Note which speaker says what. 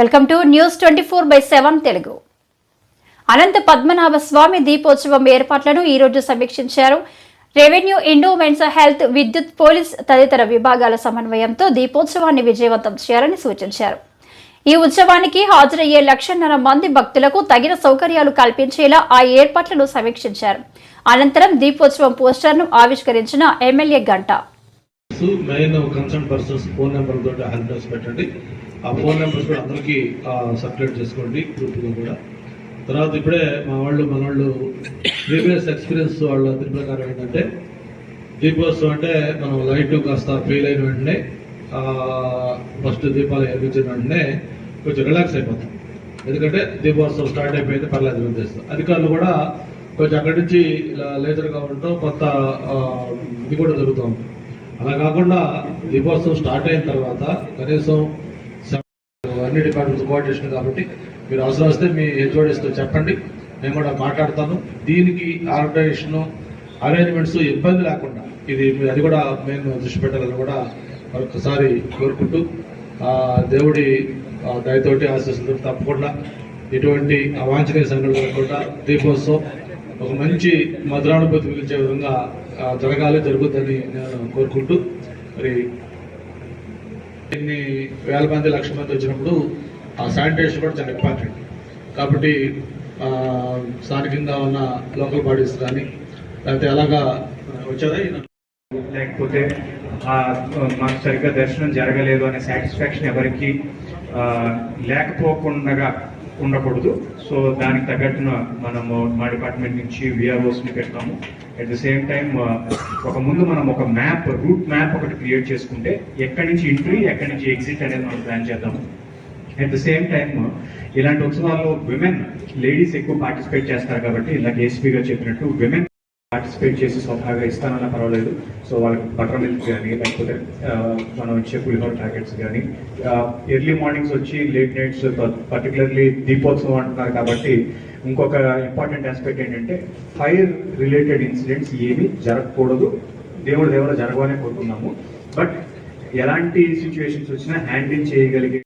Speaker 1: Welcome to news twenty four by seven Telugu. Ananta Padmanabha Swamy Deepotsavam ఏర్పాట్లను ఈ రోజు సమీక్షించారు. రెవెన్యూ ఇండోమెంట్స్ హెల్త్ విద్యుత్ పోలీస్ తదితర విభాగాల సమన్వయంతో దీపోత్సవాన్ని విజయవంతం చేయాలని సూచించారు. ఈ ఉత్సవానికి హాజరయ్యే లక్షన్నర మంది భక్తులకు తగిన సౌకర్యాలు కల్పించేలా ఆ ఏర్పాట్లను సమీక్షించారు. అనంతరం దీపోత్సవం పోస్టర్ను ఆవిష్కరించిన MLA Ganta.
Speaker 2: Main concern persons phone number తోటి హెల్ప్ డెస్క్ పెట్టండి. ఆ ఫోన్ నెంబర్స్ కూడా అందరికీ సర్క్యులేట్ చేసుకోండి గ్రూప్గా కూడా. తర్వాత ఇప్పుడే మా వాళ్ళు మన వాళ్ళు ప్రీవియస్ ఎక్స్పీరియన్స్ వాళ్ళ దీని ప్రకారం ఏంటంటే దీపోత్సవం అంటే మనం లైట్ కాస్త ఫెయిల్ అయిన వెంటనే ఫస్ట్ దీపాలు వెలిగించిన వెంటనే కొంచెం రిలాక్స్ అయిపోతాం. ఎందుకంటే దీపోత్సవం స్టార్ట్ అయిపోయింది పర్లేదు ఉద్దేశం అధికారులు కూడా కొంచెం అక్కడి నుంచి ఇలా లేజర్గా ఉండటం కొత్త ఇది కూడా జరుగుతుంది అలా కాకుండా దీపోత్సవం స్టార్ట్ అయిన తర్వాత కనీసం అన్ని డిపార్ట్మెంట్స్ కోఆర్డినేషన్ కాబట్టి మీరు అవసరం వస్తే మీ హెచ్ఓడిస్తో చెప్పండి. నేను కూడా మాట్లాడతాను దీనికి ఆర్గనైజేషను అరేంజ్మెంట్స్ ఇబ్బంది లేకుండా ఇది మీరు అది కూడా మేము దృష్టి పెట్టాలని కూడా మరొకసారి కోరుకుంటూ దేవుడి దయతోటి ఆశిస్తుంది తప్పకుండా ఎటువంటి అవాంఛనీయ సంఘటనలు లేకుండా దీపోత్సవం ఒక మంచి మధురానుభూతి మిగిల్చే విధంగా జరగాలి జరుగుతుందని నేను కోరుకుంటూ మరి ఎన్ని వేల మంది లక్ష మంది వచ్చినప్పుడు ఆ శానిటేషన్ కూడా చాలా ఇంపార్టెంట్. కాబట్టి స్థానికంగా ఉన్న లోకల్ బాడీస్ కానీ లేకపోతే ఎలాగా వచ్చారా?
Speaker 3: లేకపోతే మాకు సరిగ్గా దర్శనం జరగలేదు అనే సాటిస్ఫాక్షన్ ఎవరికి లేకపోకుండా ఉండకూడదు. సో దానికి తగ్గట్టున మనము మా డిపార్ట్మెంట్ నుంచి విఆర్ఓస్ని పెడతాము. అట్ ద సేమ్ టైం ఒక ముందు మనం ఒక మ్యాప్ రూట్ మ్యాప్ ఒకటి క్రియేట్ చేసుకుంటే ఎక్కడి నుంచి ఎంట్రీ ఎక్కడి నుంచి ఎగ్జిట్ అనేది మనం ప్లాన్ చేద్దాము. అట్ ద సేమ్ టైం ఇలాంటి ఉత్సవాల్లో విమెన్ లేడీస్ ఎక్కువ పార్టిసిపేట్ చేస్తారు కాబట్టి ఇలా ఏసీపీగా చెప్పినట్టు విమెన్ పార్టిసిపేట్ చేసి స్వతహాగా ఇస్తానన్నా పర్వాలేదు. సో వాళ్ళకి బటర్ మిల్క్ కానీ లేకపోతే మనం ఇచ్చే పులిహోర ప్యాకెట్స్ కానీ ఎర్లీ మార్నింగ్స్ వచ్చి లేట్ నైట్స్ పర్టికులర్లీ దీపోత్సవం అంటున్నారు కాబట్టి ఇంకొక ఇంపార్టెంట్ ఆస్పెక్ట్ ఏంటంటే ఫైర్ రిలేటెడ్ ఇన్సిడెంట్స్ ఏమీ జరగకూడదు. దేవుడు దేవుడు జరగవనే కోరుకున్నాము బట్ ఎలాంటి సిచ్యువేషన్స్ వచ్చినా హ్యాండిల్ చేయగలిగే